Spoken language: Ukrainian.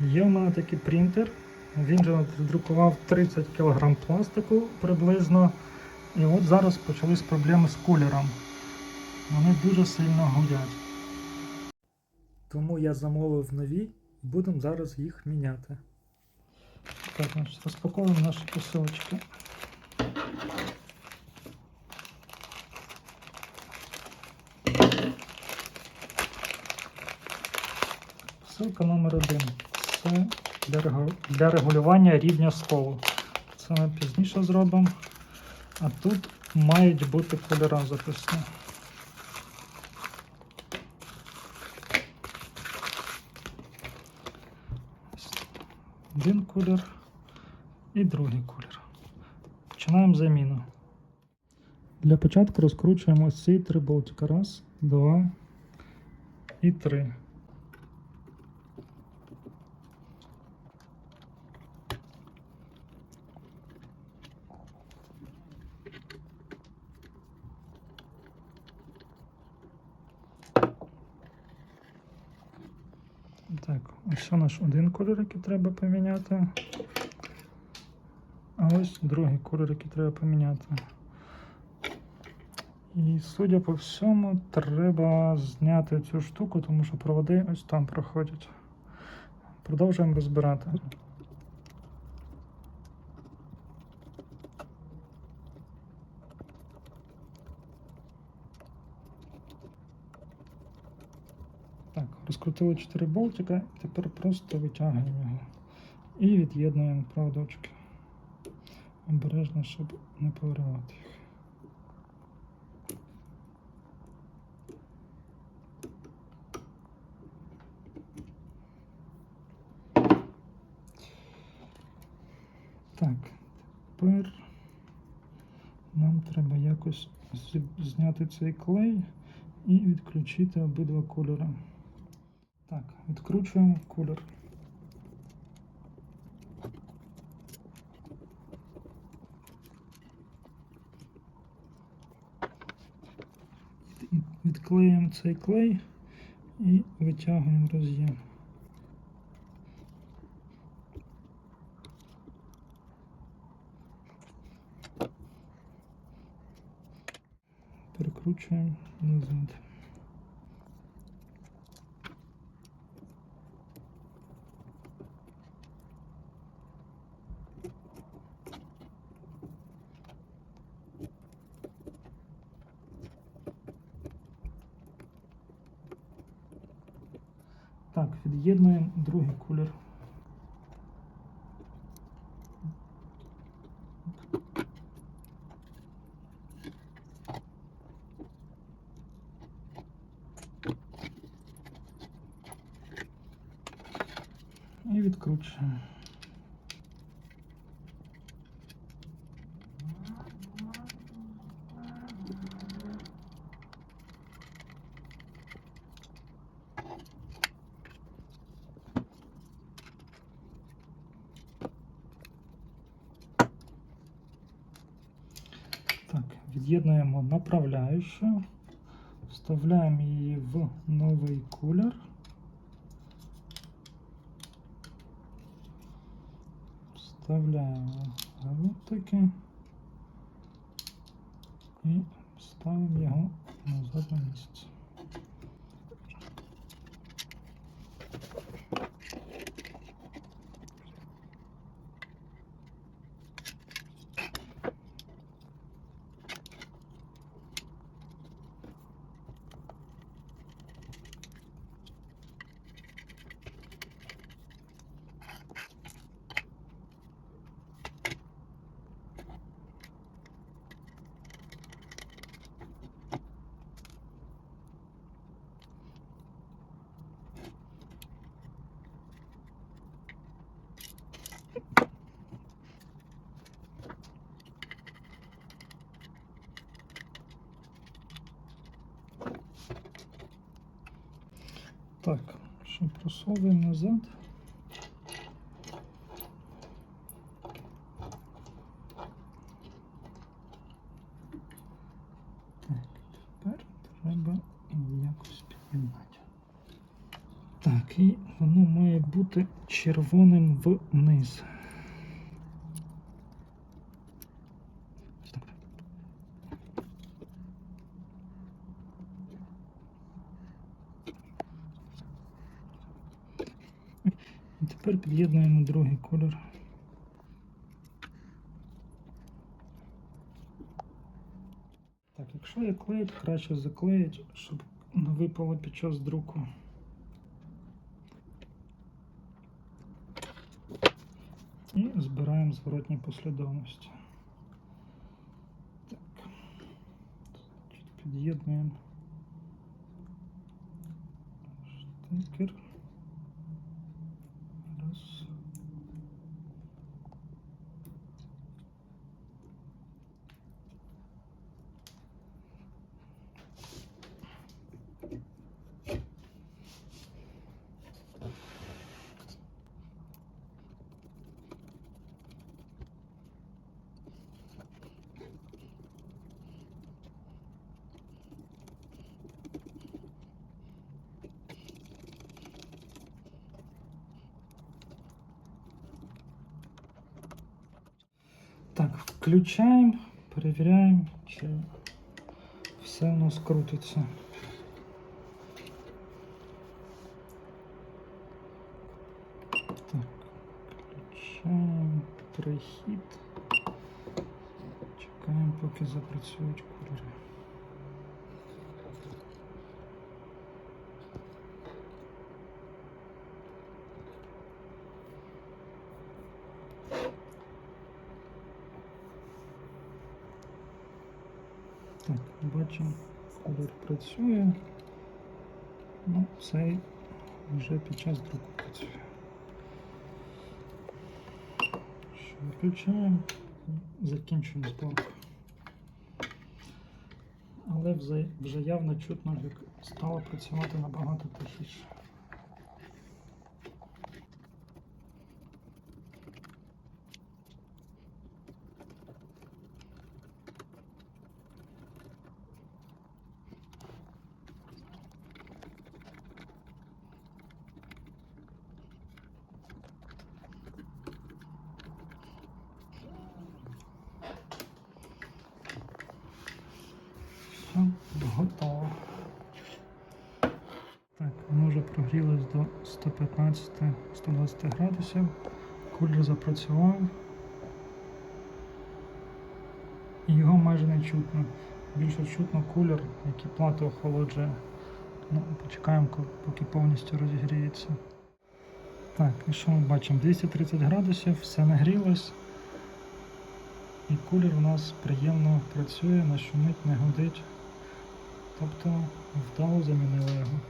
Є в мене такий принтер. Він же друкував 30 кг пластику приблизно. І от зараз почались проблеми з кулером. Вони дуже сильно гудять. Тому я замовив нові будемо зараз їх міняти. Так, значить, розпаковуємо наші посилочки. Посилка номер один. Це для, регулювання рівня столу. Це ми пізніше зробимо. А тут мають бути кольори записані. Один колір і другий колір. Починаємо заміну. Для початку розкручуємо ці три болтика. Раз, два і три. Так, ось наш один кольор, який треба поміняти. А ось другий кольор, який треба поміняти. І судя по всьому, треба зняти цю штуку, тому що проводи ось там проходять. Продовжуємо розбирати. Так, розкрутили 4 болтика, тепер просто витягуємо його і від'єднуємо проводочки. Обережно, щоб не повиривати їх. Так, тепер нам треба якось зняти цей клей і відключити обидва кольори. Так, відкручуємо кольор. Від- Відклеюємо цей клей і витягуємо роз'єм. Перекручуємо назад. Так, від'єднуємо другий кулер. І відкручуємо. Так, від'єднуємо направляючу, вставляємо її в новий колір. Вставляємо гвинтики і ставимо його назад на місце. Так, що просовуємо назад. Так, тепер треба якось піднімати. Так, і воно має бути червоним вниз. Ось так. І тепер під'єднуємо другий колір. Так, якщо є клеїть, краще заклеїть, щоб не випало під час друку. І збираємо зворотні послідовності. Так. Під'єднуємо штекер. включаємо, перевіряємо, чи все у нас крутиться. Так, включаємо перехід. Чекаємо, поки запрацюють кольори. Так, бачимо, колір працює. Ну, цей вже під час друку працює. Що, виключаємо закінчуємо зборку. Але вже, явно чутно, як стало працювати набагато тихіше. Все, готово. Так, воно вже прогрілось до 115-120 градусів. Кулер запрацював. І його майже не чутно. Більше чутно кулер, який плату охолоджує. Ну, почекаємо, поки повністю розігріється. Так, і що ми бачимо? 230 градусів, все нагрілось. І кулер у нас приємно працює, не шумить, не гудить. Тобто вдало замінили його.